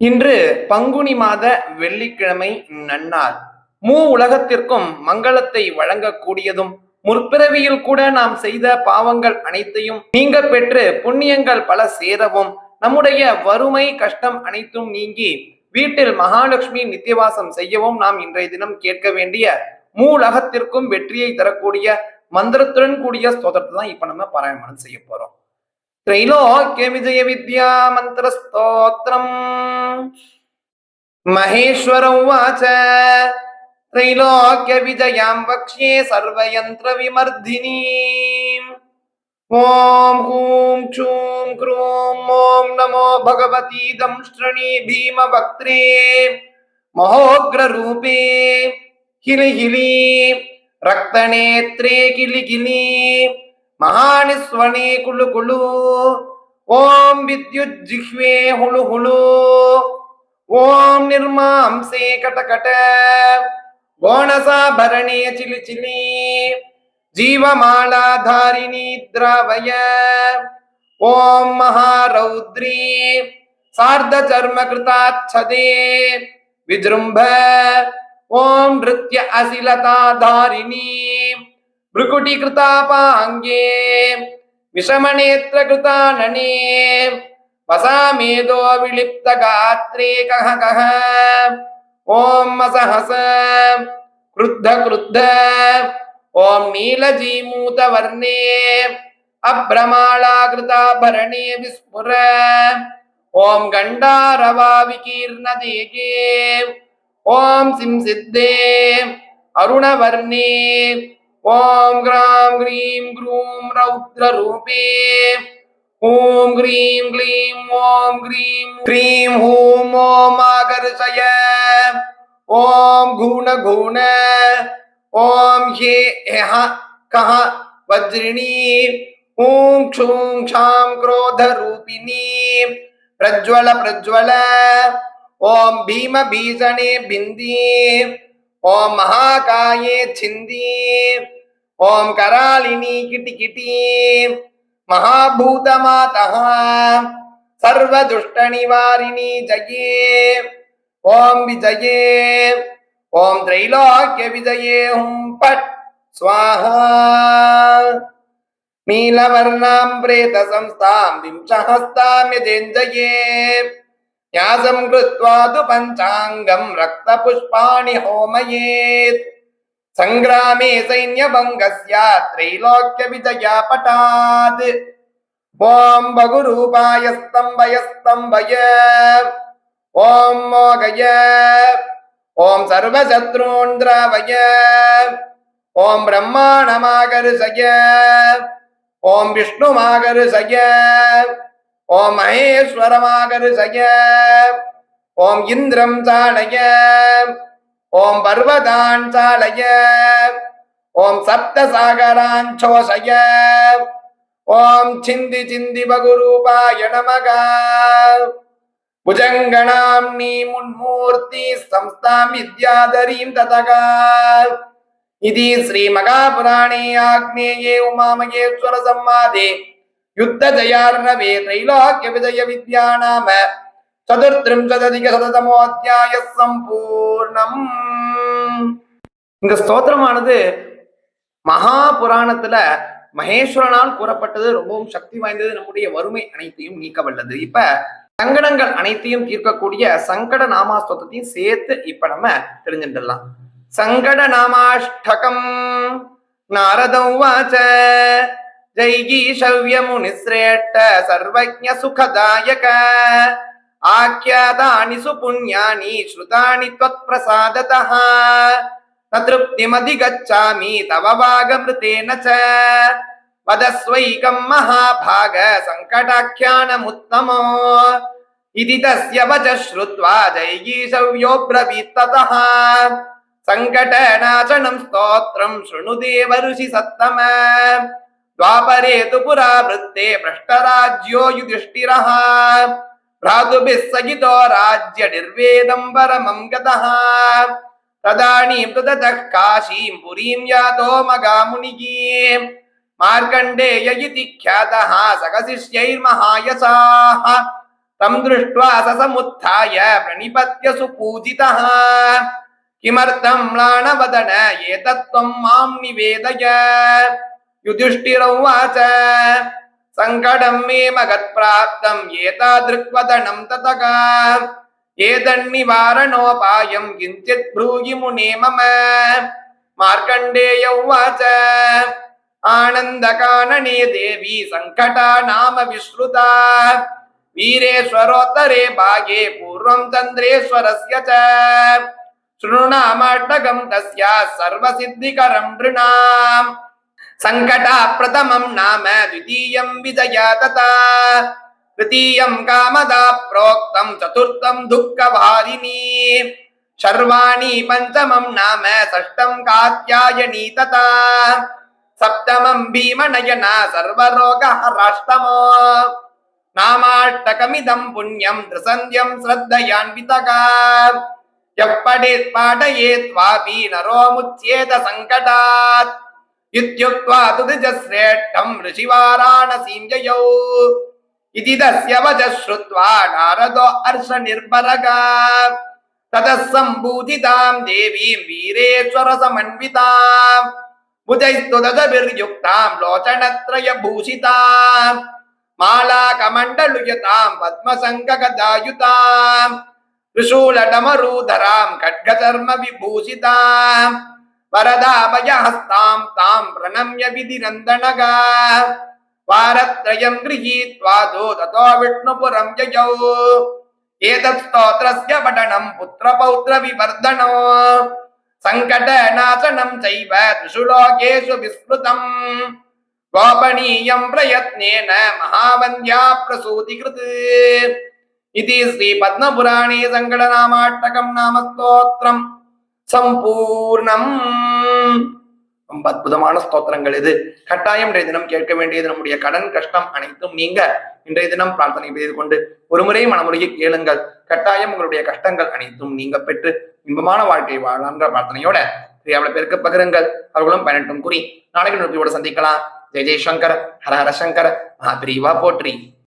இன்று பங்குனி மாத வெள்ளிக்கிழமை நன்னார் மூ உலகத்திற்கும் மங்களத்தை வழங்கக்கூடியதும் முற்பிறவியில் கூட நாம் செய்த பாவங்கள் அனைத்தையும் நீங்க பெற்று புண்ணியங்கள் பல சேரவும் நம்முடைய வறுமை கஷ்டம் அனைத்தும் நீங்கி வீட்டில் மகாலட்சுமி நித்தியவாசம் செய்யவும் நாம் இன்றைய தினம் கேட்க வேண்டிய மூ உலகத்திற்கும் வெற்றியை தரக்கூடிய மந்திரத்துடன் கூடிய ஸ்தோத்திரத்தை தான் இப்ப நம்ம பாராயணம் செய்ய போறோம். त्रैलोक्य विद्या त्रैलोक्यविजयविद्यामन्त्रस्तोत्रम् महेश्वर उवाच त्रैलोक्य विजयां वक्ष्ये सर्वयंत्र सर्वयन्त्रविमर्दिनीम् ओम हूँ चूं, क्रूं ओम नमो भगवती दंष्ट्रणी भीमवक्त्रे। महोग्ररूपे हिलिहिली रक्तनेत्रे किलिकिली। ಮಹಾನಿಸ್ವಣೇ ಕುಳು ಕುಳು ಓಂ ವಿದ್ಯುತ್ ಜಿಹ್ವೆ ಹುಳು ಹುಳು ಓಂ ನಿರ್ಮಾಂಸೆ ಕಟಕಟ ಗೋಣಸಾಭರಣೆಯ ಚಿಲಿ ಚಿಲಿ ಜೀವಮಾಲಾಧಾರಿಣಿ ದ್ರಾವಯ ಓಂ ಮಹಾರೌದ್ರಿ ಸಾರ್ಧ ಚರ್ಮ ಕೃತಾಚ್ಛದೆ ವಿಜೃಂಭ ಓಂ ನೃತ್ಯ ಅಸಿಲತಾಧಾರಿಣಿ भ्रुकुटीकृतापाङ्गे विषमनेत्रकृतानने वसामेदो विलिप्तगात्रे कः कः ॐ असहस क्रुद्ध क्रुद्ध ॐ नीलजीमूतवर्णे अभ्रमालाकृताभरणे विस्फुर ॐ गण्डारवाविकीर्णदेगे ॐ सिंसिद्धे अरुणवर्णे ॐ ग्रां ग्रीं ग्रूं रौद्ररूपे। ॐ ग्रीं ग्लीं ॐ ग्रीं क्रीं हूँ ॐ आकर्षय ॐ घूण घूण ॐ ह्ये ह्यः कः वज्रिणी। ॐ क्षूं क्षां क्रोधरूपिणी। प्रज्वल प्रज्वल। ॐ भीमभीषणे बिन्दी। ओम महाकाये छिंदी ओम करालिनी किटी किटी महाभूत माता सर्व दुष्ट निवारिणी जये, ओम विजये, ओम त्रैलोक्य विजये, हूँ पट, स्वाहा। नीलवर्णां प्रेत संस्थां विंशहस्तां यजेञ्जये न्यासं कृत्वा तु पञ्चाङ्गं रक्तपुष्पाणि होमयेत् सङ्ग्रामे सैन्यभङ्गस्य त्रैलोक्यविजयापटात् ॐ बहुरूपाय स्तम्भय स्तम्भय ॐ मोगय ॐ सर्वशत्रून् द्रावय ॐ ब्रह्माणमाकर्षय ॐ विष्णुमाकर्षय ॐ महेश्वरमाकर्षय ॐ इन्द्रं चालय ॐ पर्वतान् चालय ॐ सप्तसागरान् शोषय ॐ छिन्दि छिन्दि बहुरूपाय नमः भुजङ्गणाम्नि मुन्मूर्ति संस्थां विद्याधरीं ततगा इति श्रीमहापुराणे आग्नेये யுத்த ஜயார்ணவே த்ரைலோக்கிய விஜய வித்யா நாம சதுர்திரம் சததிக சததமோ அத்தியாய சம்பூர்ணம். இந்த ஸ்தோத்திரமானது மகா புராணத்துல மகேஸ்வரனால் கூறப்பட்டது ரொம்பவும் சக்தி வாய்ந்தது நம்முடைய வறுமை அனைத்தையும் நீக்கவல்லது. இப்ப சங்கடங்கள் அனைத்தையும் தீர்க்கக்கூடிய சங்கட நாமாஸ்தோத்திரத்தையும் சேர்த்து இப்ப நம்ம தெரிஞ்சுட்டுலாம் சங்கட நாமாஷ்டகம் நாரதம் வாச்ச जैगीषव्यमुनिश्रेष्ठ सर्वज्ञ सुखदायक आख्यातानि सुपुण्यानि श्रुतानि त्वत्प्रसादतः न तृप्तिमधिगच्छामि तव भागमृतेन च वदस्वैकं महाभाग सङ्कटाख्यानमुत्तमो इति तस्य वच श्रुत्वा जैगीषव्योऽब्रवीत्ततः सङ्कटनाशनं स्तोत्रं शृणु देव ऋषि सत्तम द्वापरे तु पुरा वृत्ते भ्रष्टराज्यो युधिष्ठिरः भ्रातुभिः सहितो राज्य निर्वेदं परमं गतः तदानीं तु ततः काशीं पुरीं यातो मगामुनिः मार्कण्डेय इति ख्यातः सकशिष्यैर्महायसाः तं दृष्ट्वा ससमुत्थाय प्रणिपत्य सुपूजितः किमर्थं म्लानवदन एतत्त्वं माँ निवेदय युधिष्ठिर उवाच सङ्कटं मे महत्प्राप्तं एतादृक्वदनं ततः एतन्निवारणोपायं किञ्चित् ब्रूहि मुने मम मार्कण्डेय उवाच आनन्दकानने देवी सङ्कटा नाम विश्रुता वीरेश्वरोत्तरे भागे पूर्वं चन्द्रेश्वरस्य च शृणुनामाटकं तस्या सर्वसिद्धिकरं नृणाम् சங்கடா பிரதமம் நாம த்விதீயம் விஜயா ததா. திருத்தீயம் காமதா புரோக்தம் சதுர்த்தம் துக்கவாரிணி சர்வாணி பஞ்சமம் நாம சஷ்டம் காத்யாயணி ததா. சப்தமம் பீமநயனா சர்வரோகஹராஷ்டமோ. நாமாஷ்டகமிதம் புண்ணியம் திருசந்தியம் ஸ்ரத்தயான்விதகா எப்படேத் பாடயேத் வாபி நரோமுச்சேத சங்கடாத். इत्युक्त्वा तु द्विजश्रेष्ठं ऋषिवाराणसीं ययौ इति तस्य वचः श्रुत्वा नारदो हर्षनिर्भरः ततः सम्पूजितां देवीं वीरेश्वरसमन्विताम् भुजैस्तु दशभिर्युक्तां लोचनत्रयभूषिताम् मालाकमण्डलुयतां पद्मसङ्गगदायुताम् त्रिशूलडमरूधरां खड्गचर्मविभूषिताम् वरदाभयहस्तां तां प्रणम्य विधिनन्दनगा वारत्रयं गृहीत्वा दो ततो विष्णुपुरं ययौ एतत् स्तोत्रस्य पठनं पुत्रपौत्रविवर्धनो सङ्कटनाशनं चैव त्रिषु लोकेषु विस्मृतम् गोपनीयं प्रयत्नेन महावन्द्या प्रसूतिकृत् इति श्रीपद्मपुराणे सङ्कटनामाष्टकं नाम स्तोत्रम् சம்பூர்ணம். ரொம்ப அற்புதமான ஸ்தோத்திரங்கள் இது. கட்டாயம் இன்றைய தினம் கேட்க வேண்டியது நம்முடைய கடன் கஷ்டம் அனைத்தும் நீங்க இன்றைய தினம் பிரார்த்தனை செய்து கொண்டு ஒருமுறை மனமுறையை கேளுங்கள். கட்டாயம் உங்களுடைய கஷ்டங்கள் அனைத்தும் நீங்க பெற்று இன்பமான வாழ்க்கையை வாழலாம்ன்ற பிரார்த்தனையோட அவ்வளவு பேருக்கு பகிருங்கள். அவர்களும் பயனட்டும். கூறி நாளைக்கு நோக்கியோட சந்திக்கலாம். ஜெய் ஜெய்சங்கர் ஹர ஹர சங்கர் மகாபிரிவா போற்றி.